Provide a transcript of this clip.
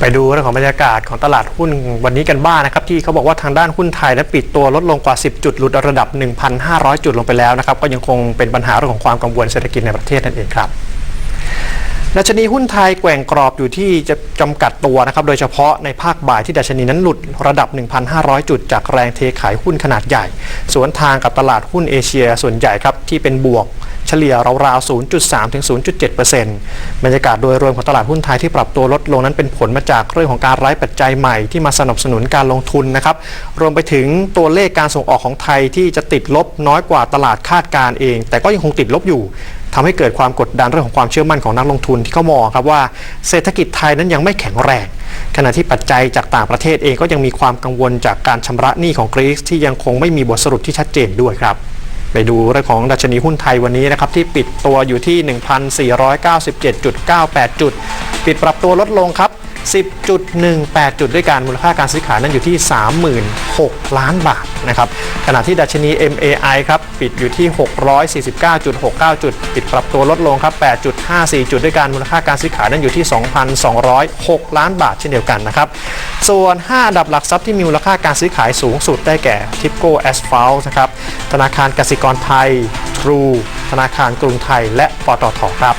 ไปดูเรื่องของบรรยากาศของตลาดหุ้นวันนี้กันบ้างนะครับ ที่เขาบอกว่าทางด้านหุ้นไทยนั้นปิดตัวลดลงกว่า 10 จุดหลุดระดับ 1,500 จุดลงไปแล้วนะครับ ก็ยังคงเป็นปัญหาเรื่องของความกังวลเศรษฐกิจในประเทศนั่นเองครับ ดัชนีหุ้นไทยแกว่งกรอบอยู่ที่จะจำกัดตัวนะครับ โดยเฉพาะในภาคบ่ายที่ดัชนีนั้นหลุดระดับ 1,500 จุด จากแรงเทขายหุ้นขนาดใหญ่ สวนทางกับตลาดหุ้นเอเชียส่วนใหญ่ครับที่เป็นบวกเฉลี่ยราวๆ 0.3 ถึง 0.7%บรรยากาศโดยรวมของตลาดหุ้นไทยที่ปรับตัวลดลงนั้นเป็นผลมาจากเรื่องของการไร้ปัจจัยใหม่ที่มาสนับสนุนการลงทุนนะครับ รวมไปถึงตัวเลขการส่งออกของไทยที่จะติดลบน้อยกว่าตลาดคาดการณ์เอง แต่ก็ยังคงติดลบอยู่ ทำให้เกิดความกดดันเรื่องของความเชื่อมั่นของนักลงทุนที่เขามองครับว่าเศรษฐกิจไทยนั้นยังไม่แข็งแรง ขณะที่ปัจจัยจากต่างประเทศเองก็ยังมีความกังวลจากการชำระหนี้ของกรีซที่ยังคงไม่มีบทสรุปที่ชัดเจนด้วยครับไปดูเรื่องของดัชนีหุ้นไทยวันนี้นะครับที่ปิดตัวอยู่ที่ 1,497.98 จุด ปิดปรับตัวลดลงครับ 10.18 จุดด้วยกันมูลค่าการซื้อขายนั้นอยู่ที่ 36,000ล้านบาทนะครับขณะที่ดัชนี MAI ครับปิดอยู่ที่ 649.69 จุด ปิดปรับตัวลดลงครับ 8.54 จุดด้วยกันมูลค่าการซื้อขายนั้นอยู่ที่ 2,206 ล้านบาทเช่นเดียวกันนะครับส่วน 5 อันดับหลักทรัพย์ที่มีมูลค่าการซื้อขายสูงสุดได้แก่ทิปโก้แอสฟัลนะครับธนาคารกสิกรไทย True ธนาคารกรุงไทยและปตทครับ